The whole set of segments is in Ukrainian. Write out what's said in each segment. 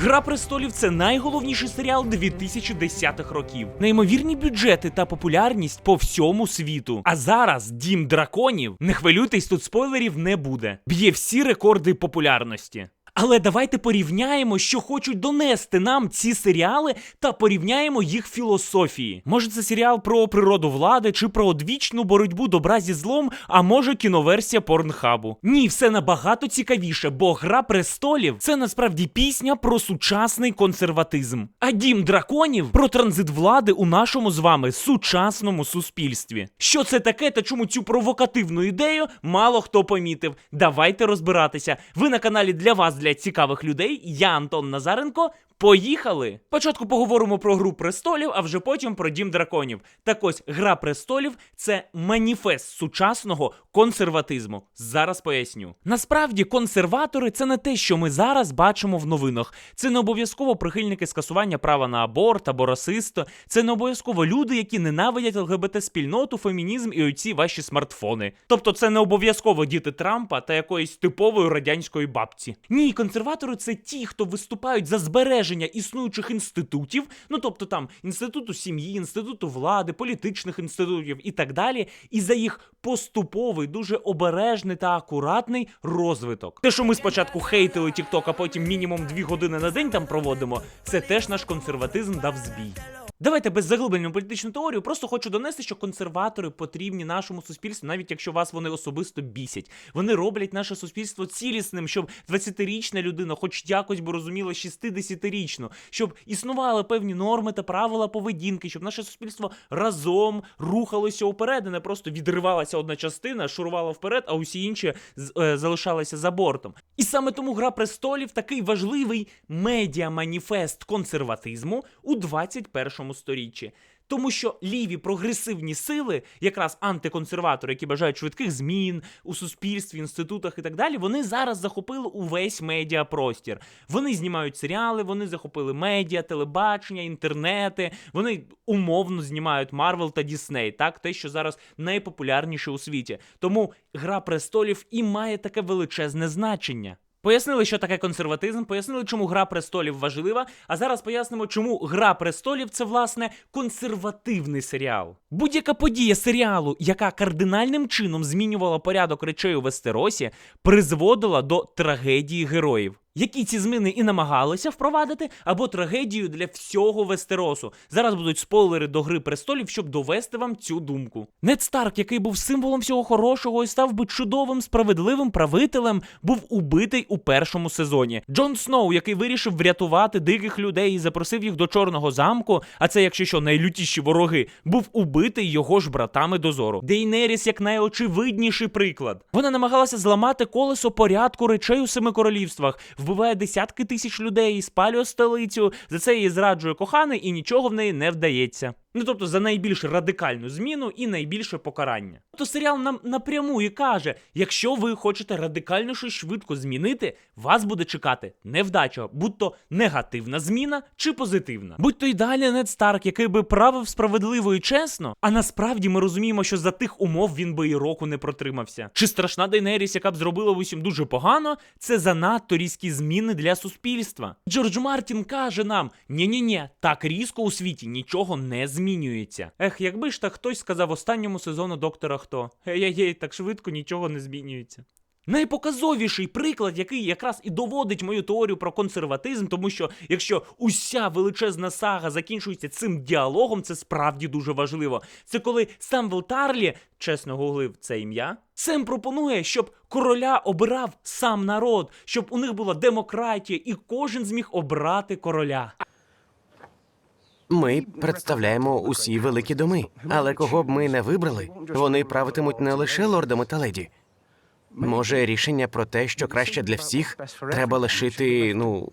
Гра престолів це найголовніший серіал 2010-х років. Неймовірні бюджети та популярність по всьому світу. А зараз дім драконів. Не хвилюйтесь, тут спойлерів не буде. Б'є всі рекорди популярності. Але давайте порівняємо, що хочуть донести нам ці серіали, та порівняємо їх філософії. Може, це серіал про природу влади чи про одвічну боротьбу добра зі злом, а може кіноверсія порнхабу. Ні, все набагато цікавіше, бо гра престолів це насправді пісня про сучасний консерватизм. А дім драконів про транзит влади у нашому з вами сучасному суспільстві. Що це таке та чому цю провокативну ідею мало хто помітив? Давайте розбиратися. Ви на каналі для вас, для цікавих людей. Я Антон Назаренко. Поїхали! Спочатку поговоримо про гру престолів, а вже потім про дім драконів. Так ось гра престолів це маніфест сучасного консерватизму. Зараз поясню. Насправді, консерватори це не те, що ми зараз бачимо в новинах. Це не обов'язково прихильники скасування права на аборт або расисто. Це не обов'язково люди, які ненавидять ЛГБТ-спільноту, фемінізм і оці ваші смартфони. Тобто, це не обов'язково діти Трампа та якоїсь типової радянської бабці. Ні, консерватори це ті, хто виступають за збереження існуючих інститутів, ну тобто там інституту сім'ї, інституту влади, політичних інститутів і так далі, і за їх поступовий, дуже обережний та акуратний розвиток. Те, що ми спочатку хейтили TikTok, а потім мінімум дві години на день там проводимо, це теж наш консерватизм дав збій. Давайте без заглиблення в політичну теорію. Просто хочу донести, що консерватори потрібні нашому суспільству, навіть якщо вас вони особисто бісять. Вони роблять наше суспільство цілісним, щоб 20-річна людина, хоч якось би розуміла 60-річну, щоб існували певні норми та правила поведінки, щоб наше суспільство разом рухалося уперед, і не просто відривалася одна частина, шурувала вперед, а усі інші е, залишалися за бортом. І саме тому Гра престолів такий важливий медіа-маніфест консерватизму у 21 сторіччі. Тому що ліві прогресивні сили, якраз антиконсерватори, які бажають швидких змін у суспільстві, інститутах і так далі, вони зараз захопили увесь медіапростір. Вони знімають серіали, вони захопили медіа, телебачення, інтернети. Вони умовно знімають Марвел та Дісней, так те, що зараз найпопулярніше у світі. Тому Гра престолів і має таке величезне значення. Пояснили, що таке консерватизм, пояснили, чому Гра престолів важлива. А зараз пояснимо, чому Гра престолів це власне консервативний серіал. Будь-яка подія серіалу, яка кардинальним чином змінювала порядок речей у Вестеросі, призводила до трагедії героїв. Які ці зміни і намагалися впровадити, або трагедію для всього Вестеросу. Зараз будуть спойлери до Гри престолів, щоб довести вам цю думку. Нед Старк, який був символом всього хорошого і став би чудовим, справедливим правителем, був убитий у першому сезоні. Джон Сноу, який вирішив врятувати диких людей і запросив їх до Чорного замку, а це, якщо що, найлютіші вороги, був убитий його ж братами дозору. Дейнеріс як найочевидніший приклад. Вона намагалася зламати колесо порядку речей у семи королівствах, вбиває десятки тисяч людей, спалює столицю. За це її зраджує коханий і нічого в неї не вдається. Ну тобто за найбільш радикальну зміну і найбільше покарання. Тобто серіал нам напряму і каже: якщо ви хочете радикально щось швидко змінити, вас буде чекати невдача, будь то негативна зміна чи позитивна. Будь то ідеальний Нед Старк, який би правив справедливо і чесно, а насправді ми розуміємо, що за тих умов він би і року не протримався. Чи страшна Дейнеріс, яка б зробила усім дуже погано, це занадто різкі зміни для суспільства. Джордж Мартін каже нам: ні-ні-ні, так різко у світі нічого не змінюється. Ех, якби ж так хтось сказав останньому сезону доктора Хто. Ей-ей-ей, так швидко нічого не змінюється. Найпоказовіший приклад, який якраз і доводить мою теорію про консерватизм, тому що якщо уся величезна сага закінчується цим діалогом, це справді дуже важливо. Це коли Самвел Тарлі, чесно гуглив це ім'я, Сем пропонує, щоб короля обирав сам народ, щоб у них була демократія, і кожен зміг обрати короля. Ми представляємо усі великі доми, але кого б ми не вибрали, вони правитимуть не лише лордами та леді. Може, рішення про те, що краще для всіх, треба лишити, ну.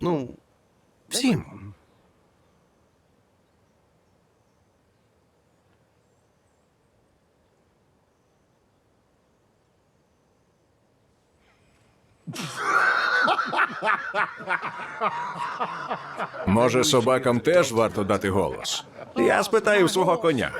Ну, всім. Може, собакам теж варто дати голос? Я спитаю свого коня.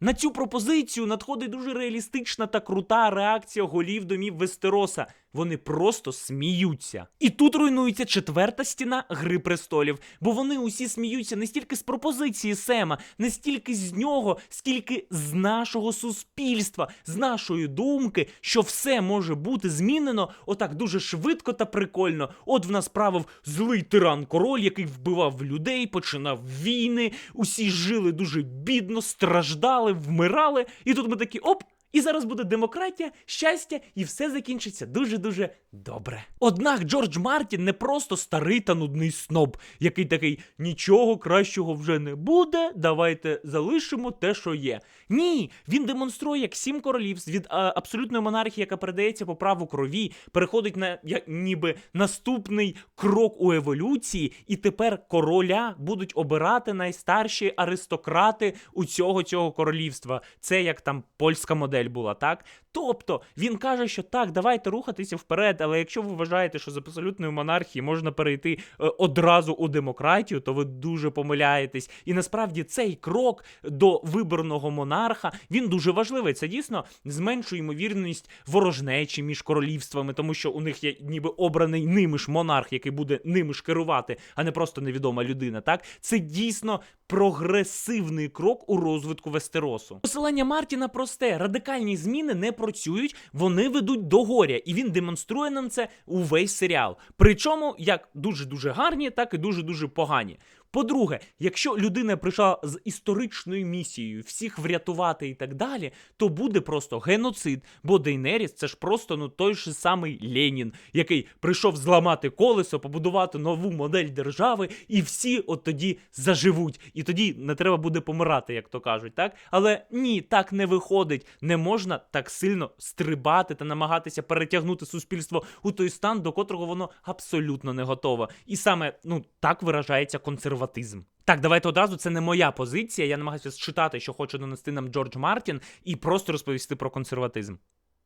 На цю пропозицію надходить дуже реалістична та крута реакція голів домів Вестероса. Вони просто сміються. І тут руйнується четверта стіна Гри престолів, бо вони усі сміються не стільки з пропозиції Сема, не стільки з нього, скільки з нашого суспільства, з нашої думки, що все може бути змінено отак дуже швидко та прикольно. От в нас правив злий тиран король, який вбивав людей, починав війни, усі жили дуже бідно, страждали, вмирали, і тут ми такі оп. І зараз буде демократія, щастя, і все закінчиться дуже-дуже добре. Однак Джордж Мартін не просто старий та нудний сноб, який такий нічого кращого вже не буде. Давайте залишимо те, що є. Ні, він демонструє, як сім королівств від а, абсолютної монархії, яка передається по праву крові, переходить на як ніби наступний крок у еволюції, і тепер короля будуть обирати найстарші аристократи у цього цього королівства. Це як там польська модель була, так? Тобто він каже, що так, давайте рухатися вперед, але якщо ви вважаєте, що з абсолютної монархії можна перейти е, одразу у демократію, то ви дуже помиляєтесь. І насправді цей крок до виборного монарха він дуже важливий. Це дійсно зменшує ймовірність ворожнечі між королівствами, тому що у них є ніби обраний ними ж монарх, який буде ними ж керувати, а не просто невідома людина. Так це дійсно прогресивний крок у розвитку Вестеросу. Посилання Мартіна просте: радикальні зміни не працюють, вони ведуть до горя, і він демонструє нам це увесь серіал. Причому як дуже дуже гарні, так і дуже дуже погані. По-друге, якщо людина прийшла з історичною місією всіх врятувати і так далі, то буде просто геноцид. Бо Дейнеріс це ж просто ну той же самий Ленін, який прийшов зламати колесо, побудувати нову модель держави, і всі от тоді заживуть. І тоді не треба буде помирати, як то кажуть, так? Але ні, так не виходить. Не можна так сильно стрибати та намагатися перетягнути суспільство у той стан, до котрого воно абсолютно не готове. І саме ну так виражається консерватизм. Так, давайте одразу це не моя позиція. Я намагаюся считати, що хоче донести нам Джордж Мартін, і просто розповісти про консерватизм.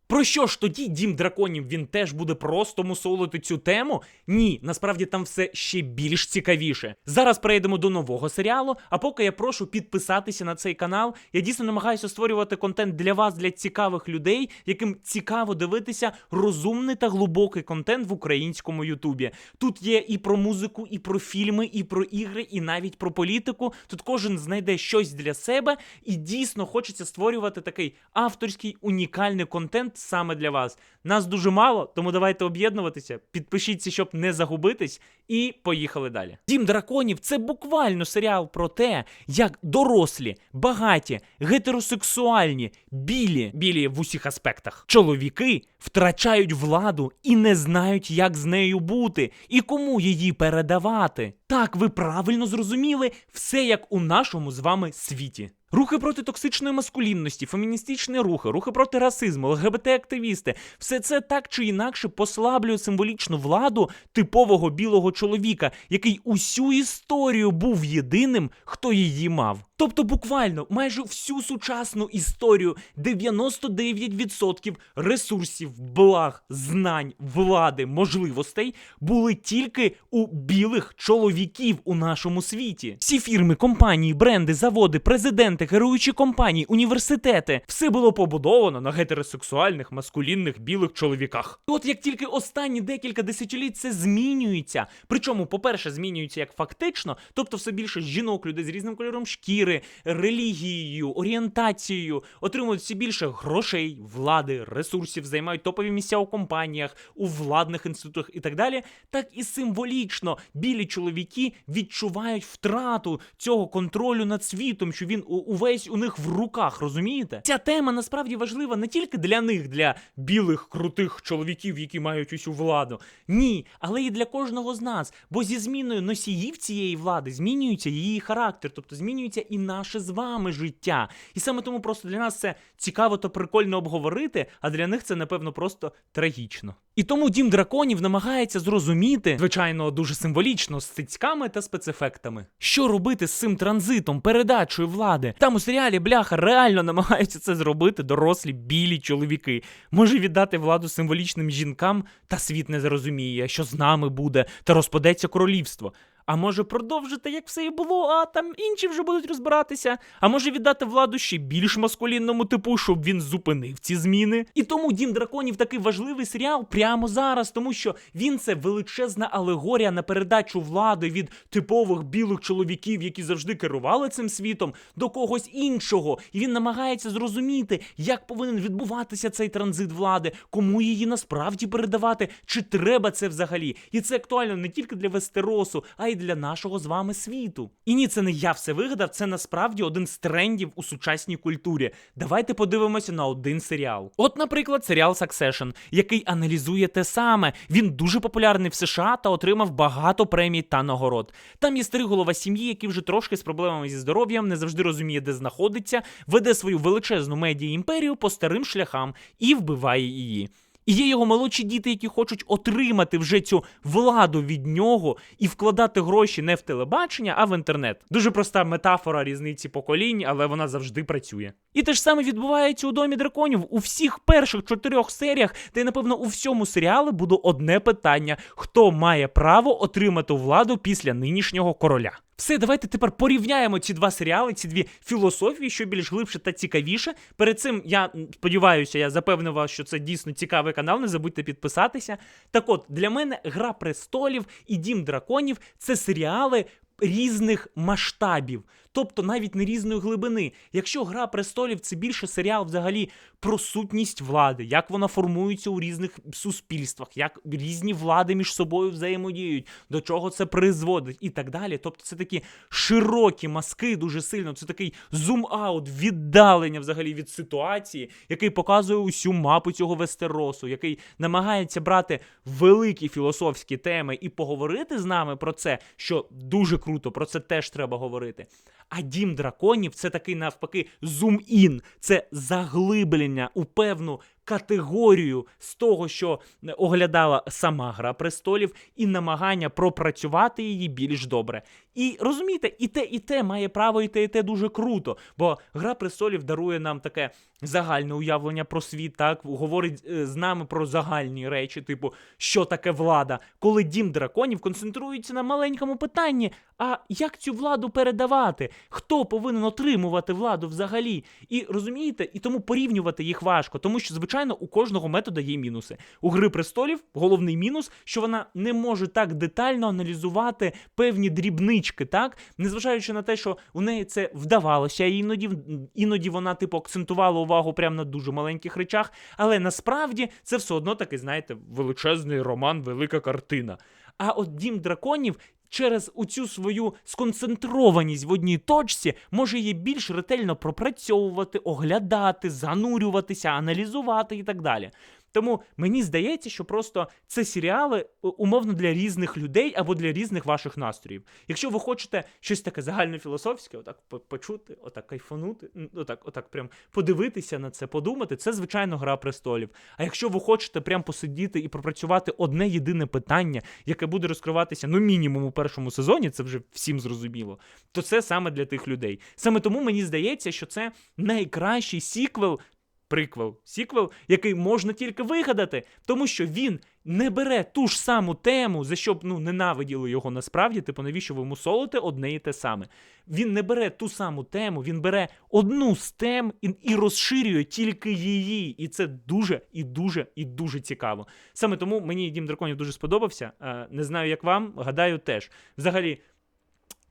Про що ж тоді дім драконів він теж буде просто мусолити цю тему? Ні, насправді там все ще більш цікавіше. Зараз перейдемо до нового серіалу. А поки я прошу підписатися на цей канал. Я дійсно намагаюся створювати контент для вас, для цікавих людей, яким цікаво дивитися розумний та глибокий контент в українському Ютубі. Тут є і про музику, і про фільми, і про ігри, і навіть про політику. Тут кожен знайде щось для себе, і дійсно хочеться створювати такий авторський унікальний контент саме для вас. Нас дуже мало, тому давайте об'єднуватися. Підпишіться, щоб не загубитись, і поїхали далі. Дім драконів це буквально серіал про те, як дорослі, багаті, гетеросексуальні, білі, білі в усіх аспектах. Чоловіки втрачають владу і не знають, як з нею бути, і кому її передавати. Так, ви правильно зрозуміли все як у нашому з вами світі. Рухи проти токсичної маскулінності, феміністичні рухи, рухи проти расизму, ЛГБТ-активісти все це так чи інакше послаблює символічну владу типового білого чоловіка, який усю історію був єдиним, хто її мав. Тобто, буквально майже всю сучасну історію 99% ресурсів, благ, знань, влади, можливостей були тільки у білих чоловіків у нашому світі. Всі фірми, компанії, бренди, заводи, президенти, керуючі компанії, університети все було побудовано на гетеросексуальних маскулінних білих чоловіках. І от як тільки останні декілька десятиліть це змінюється, причому, по-перше, змінюється як фактично, тобто все більше жінок, людей з різним кольором шкіри, релігією, орієнтацією, отримують все більше грошей, влади, ресурсів, займають топові місця у компаніях, у владних інститутах і так далі. Так і символічно білі чоловіки відчувають втрату цього контролю над світом, що він увесь у них в руках, розумієте? Ця тема насправді важлива не тільки для них, для білих крутих чоловіків, які мають усю владу. Ні, але і для кожного з нас. Бо зі зміною носіїв цієї влади змінюється її характер, тобто змінюється і наше з вами життя. І саме тому просто для нас це цікаво та прикольно обговорити, а для них це, напевно, просто трагічно. І тому дім драконів намагається зрозуміти, звичайно, дуже символічно, з цицьками та спецефектами. Що робити з цим транзитом, передачою влади? Там у серіалі бляха реально намагаються це зробити дорослі білі чоловіки. Може віддати владу символічним жінкам, та світ не зрозуміє, що з нами буде, та розпадеться королівство. А може продовжити, як все і було, а там інші вже будуть розбиратися. А може віддати владу ще більш маскулінному типу, щоб він зупинив ці зміни. І тому Дім драконів такий важливий серіал прямо зараз, тому що він це величезна алегорія на передачу влади від типових білих чоловіків, які завжди керували цим світом, до когось іншого. І він намагається зрозуміти, як повинен відбуватися цей транзит влади, кому її насправді передавати, чи треба це взагалі. І це актуально не тільки для Вестеросу, а й для нашого з вами світу. І ні, це не я все вигадав, це насправді один з трендів у сучасній культурі. Давайте подивимося на один серіал. От, наприклад, серіал Succession, який аналізує те саме. Він дуже популярний в США та отримав багато премій та нагород. Там є старий голова сім'ї, який вже трошки з проблемами зі здоров'ям, не завжди розуміє, де знаходиться, веде свою величезну медіа імперію по старим шляхам і вбиває її. І є його молодші діти, які хочуть отримати вже цю владу від нього і вкладати гроші не в телебачення, а в інтернет. Дуже проста метафора різниці поколінь, але вона завжди працює. І те ж саме відбувається у домі драконів. У всіх перших чотирьох серіях, та й напевно у всьому серіалі буде одне питання: хто має право отримати владу після нинішнього короля? Все, давайте тепер порівняємо ці два серіали, ці дві філософії, що більш глибше та цікавіше. Перед цим я сподіваюся, я запевнив вас, що це дійсно цікавий канал. Не забудьте підписатися. Так от, для мене Гра престолів і Дім драконів це серіали різних масштабів, тобто навіть не різної глибини. Якщо Гра престолів це більше серіал взагалі про сутність влади, як вона формується у різних суспільствах, як різні влади між собою взаємодіють, до чого це призводить і так далі. Тобто це такі широкі маски, дуже сильно. Це такий зум-аут, віддалення взагалі від ситуації, який показує усю мапу цього Вестеросу, який намагається брати великі філософські теми і поговорити з нами про це, що дуже круто, про це теж треба говорити. А дім драконів це такий навпаки зум-ін, це заглиблення у певну категорію з того, що оглядала сама Гра престолів, і намагання пропрацювати її більш добре. І розумієте, і те, і те має право, і те, і те дуже круто. Бо Гра престолів дарує нам таке загальне уявлення про світ, так говорить е, з нами про загальні речі, типу, що таке влада, коли дім драконів концентрується на маленькому питанні. А як цю владу передавати? Хто повинен отримувати владу взагалі? І розумієте, і тому порівнювати їх важко, тому що, звичайно, у кожного метода є мінуси. У Гри престолів головний мінус, що вона не може так детально аналізувати певні дрібнички, так незважаючи на те, що у неї це вдавалося, і іноді іноді вона типу акцентувала увагу прямо на дуже маленьких речах, але насправді це все одно таки, знаєте, величезний роман, велика картина. А от дім драконів. Через оцю свою сконцентрованість в одній точці може її більш ретельно пропрацьовувати, оглядати, занурюватися, аналізувати і так далі. Тому мені здається, що просто це серіали умовно для різних людей або для різних ваших настроїв. Якщо ви хочете щось таке загальнофілософське, отак почути, отак кайфанути, отак, отак прям подивитися на це, подумати, це звичайно гра престолів. А якщо ви хочете прям посидіти і пропрацювати одне єдине питання, яке буде розкриватися ну мінімум у першому сезоні, це вже всім зрозуміло, то це саме для тих людей. Саме тому мені здається, що це найкращий сіквел приквел, сіквел, який можна тільки вигадати, тому що він не бере ту ж саму тему, за що б ну ненавиділи його насправді, типу, навіщо ви мусолите одне і те саме. Він не бере ту саму тему, він бере одну з тем і, і розширює тільки її. І це дуже і дуже і дуже цікаво. Саме тому мені Дім драконів дуже сподобався. Е, не знаю, як вам, гадаю, теж. Взагалі.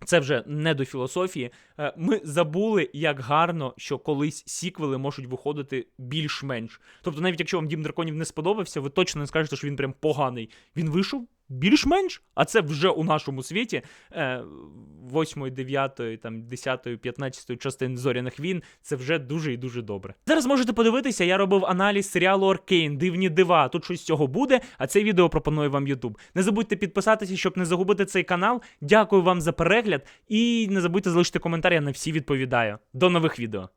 Це вже не до філософії. Е, Ми забули, як гарно, що колись сіквели можуть виходити більш-менш. Тобто, навіть якщо вам Дім драконів не сподобався, ви точно не скажете, що він прям поганий. Він вийшов більш-менш, а це вже у нашому світі 8, 9, там 10, 15 частин зоряних війн. Це вже дуже і дуже добре. Зараз можете подивитися, я робив аналіз серіалу Аркейн, дивні дива. Тут щось з цього буде, а це відео пропонує вам YouTube. Не забудьте підписатися, щоб не загубити цей канал. Дякую вам за перегляд і не забудьте залишити коментар, я на всі відповідаю. До нових відео.